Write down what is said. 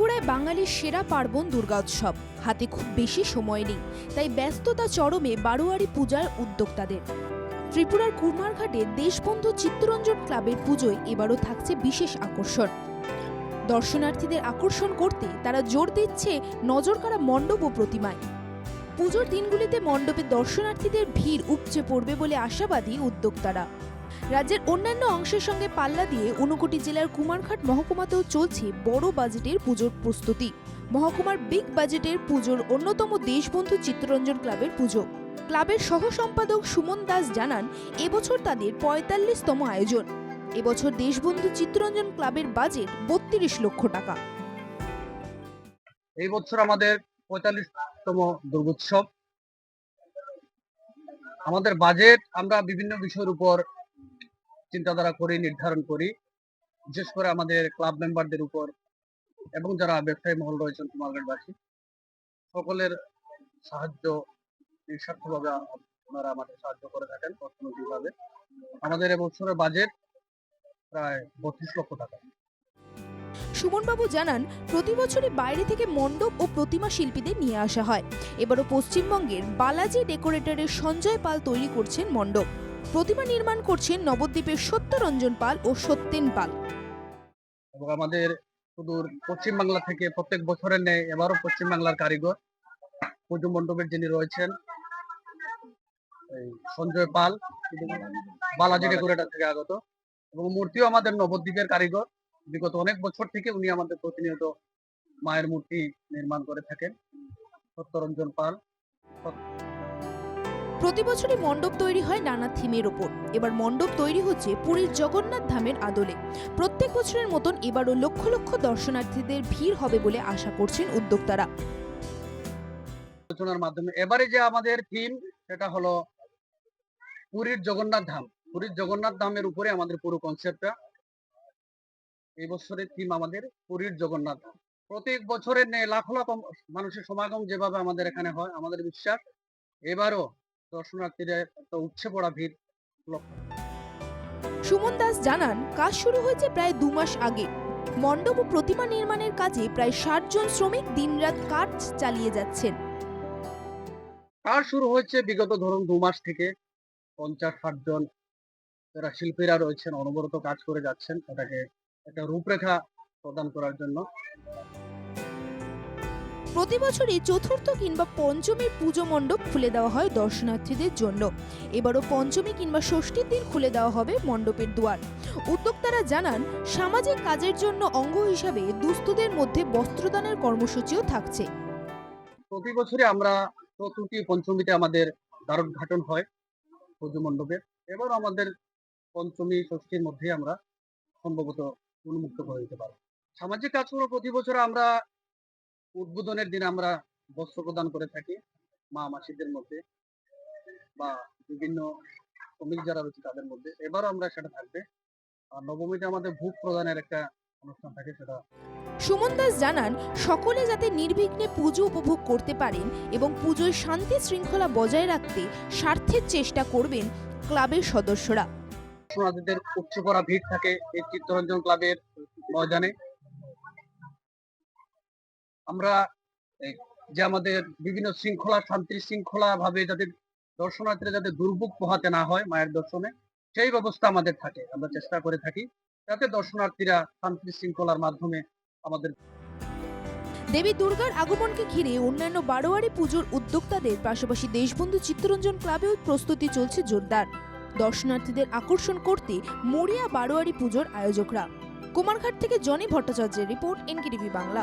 বাংলায় বাঙালির সেরা পার্বণ দুর্গোৎসব হাতে খুব বেশি সময় নেই, তাই ব্যস্ততা চরমে বারোয়ারি পূজার উদ্যোক্তাদের। ত্রিপুরার কুমারঘাটে দেশবন্ধু চিত্তরঞ্জন ক্লাবের পুজোয় এবারও থাকছে বিশেষ আকর্ষণ। দর্শনার্থীদের আকর্ষণ করতে তারা জোর দিচ্ছে নজরকাড়া মণ্ডপ ও প্রতিমায়। পুজোর দিনগুলিতে মণ্ডপে দর্শনার্থীদের ভিড় উপচে পড়বে বলে আশাবাদী উদ্যোক্তারা। রাজ্যের অন্যান্য অংশের সঙ্গে পাল্লা দিয়ে ঊনকোটি জেলার কুমারঘাট মহকুমাতেও চলছে বড় বাজেটের পুজোর প্রস্তুতি। মহকুমার বিগ বাজেটের পুজোর অন্যতম দেশবন্ধু চিত্তরঞ্জন ক্লাবের পুজো। ক্লাবের সহ সম্পাদক সুমন দাস জানান, এবছর তাদের পঁয়তাল্লিশতম আয়োজন। এবছর দেশবন্ধু চিত্তরঞ্জন ক্লাবের বাজেট বত্রিশ লক্ষ টাকা। এই বছর আমাদের পঁয়তাল্লিশতম দুর্গোৎসব। আমাদের বাজেট আমরা বিভিন্ন বিষয়ের উপর চিন্তাধারা করি, নির্ধারণ করি, বিশেষ করে আমাদের ক্লাব মেম্বারদের উপর এবং যারা ব্যবসায়ী মহল রয়েছেন কুমারগঞ্জবাসী সকলের সাহায্য নিঃস্বার্থভাবে ওনারা আমাদের সাহায্য করে থাকেন অর্থনৈতিকভাবে। আমাদের এবছরের বাজেট প্রায় বত্রিশ লক্ষ টাকা। সুমনবাবু জানান, প্রতি বছরই বাইরে থেকে মণ্ডপ ও প্রতিমা শিল্পীদের নিয়ে আসা হয়। এবারও পশ্চিমবঙ্গের বালাজি ডেকোরেটরের সঞ্জয় পাল তৈরি করছেন মণ্ডপ। প্রতিমা নির্মাণ করছেন নবদ্বীপের সত্যরঞ্জন পাল ও সত্যেন পাল। আমাদের সুদূর পশ্চিম বাংলা থেকে প্রত্যেক বছরের নেয় এবারও পশ্চিম বাংলার কারিগর, পুজো মণ্ডপের যিনি রয়েছেন সঞ্জয় পাল বালাজি ডেকোরেটর থেকে আগত, এবং মূর্তিও আমাদের নবদ্বীপের কারিগর। বিগত অনেক বছর থেকে উনি আমাদের প্রতিনিয়ত মায়ের মূর্তি নির্মাণ করে থাকেন। সত্যরঞ্জন পাল প্রতি বছরই মণ্ডপ তৈরি হয় নানা থিমের ওপর। এবার মণ্ডপ তৈরি হচ্ছে পুরীর জগন্নাথ ধামের আদলে। প্রত্যেক বছরের মতন এবারও লক্ষ লক্ষ দর্শনার্থীদের ভিড় হবে বলে আশা করছেন উদ্যোক্তারা। আলোচনার মাধ্যমে এবারে যে আমাদের থিম, সেটা হলো পুরীর জগন্নাথ ধাম। পুরীর জগন্নাথ ধামের উপরে আমাদের পুরো কনসেপ্টটা এই বছরের থিম আমাদের পুরীর জগন্নাথ ধাম। প্রত্যেক বছরের লাখ লাখ মানুষের সমাগম যেভাবে আমাদের এখানে হয়, আমাদের বিশ্বাস, এবারও দর্শনার্থীদের একটা উপচে পড়া ভিড় লক্ষ্য সুমন দাস জানান কাজ শুরু হয়েছে প্রায় দু মাস আগে। মণ্ডপ ও প্রতিমা নির্মাণের কাজে প্রায় ষাট জন শ্রমিক দিনরাত কাজ চালিয়ে যাচ্ছেন। কাজ শুরু হয়েছে বিগত ধরুন দু মাস থেকে। পঞ্চাশ ষাট জন যারা শিল্পীরা রয়েছেন অনবরত কাজ করে যাচ্ছেন। এটাকে একটা রূপরেখা প্রদান করার জন্য। প্রতি বছরই চতুর্থ কিংবা পঞ্চমীর পুজো মণ্ডপ খুলে দেওয়া হয় দর্শনার্থীদের জন্য। এবারও পঞ্চমী কিংবা ষষ্ঠীর দিন খুলে দেওয়া হবে মণ্ডপের দুয়ার। উদ্যোক্তারা জানান, সামাজিক কাজের জন্য অঙ্গ হিসাবে দুস্থদের মধ্যে বস্ত্রদানের কর্মসূচিও থাকছে। প্রতি বছরই আমরা চতুর্থী, পঞ্চমীতে আমাদের দ্বারোদ্ঘাটন হয় পুজো মণ্ডপের এবার আমাদের পঞ্চমী, ষষ্ঠীর মধ্যে আমরা সম্ভবত উন্মুক্ত করে দিতে পারব। সামাজিক কাজগুলো প্রতি বছর আমরা উদ্বোধনের দিন আমরা বস্ত্র প্রদান করে থাকি মা মাসিদের মধ্যে বা বিভিন্ন শ্রমিক যারা রয়েছে তাদের মধ্যে। এবারও আমরা সেটা থাকবে। আর নবমীতে আমাদের ভোগ প্রদানের একটা অনুষ্ঠান থাকে সেটা সুমন দাস জানান সকলে যাতে নির্বিঘ্নে পুজো উপভোগ করতে পারেন এবং পুজোয় শান্তি শৃঙ্খলা বজায় রাখতে স্বার্থের চেষ্টা করবেন ক্লাবের সদস্যরা। উচ্চ করা ভিড় থাকে এই চিত্তরঞ্জন ক্লাবের ময়দানে। আমরা যে আমাদের বিভিন্ন শৃঙ্খলা, শান্তি শৃঙ্খলা ভাবে যাতে দর্শনার্থীরা যাতে দুর্ভোগ পোহাতে না হয় মায়ের দর্শনে, সেই ব্যবস্থা আমাদের থাকে, আমরা চেষ্টা করে থাকি, যাতে দর্শনার্থীরা শান্তি শৃঙ্খলার মাধ্যমে আমাদের দেবী দুর্গার আগমনকে ঘিরে অন্যান্য বারোয়ারি পুজোর উদ্যোক্তাদের পাশাপাশি দেশবন্ধু চিত্তরঞ্জন ক্লাবেও প্রস্তুতি চলছে জোরদার। দর্শনার্থীদের আকর্ষণ করতে মরিয়া বারোয়ারি পুজোর আয়োজকরা কুমারঘাট থেকে জনি ভট্টাচার্যের রিপোর্ট এনকেটিভি বাংলা।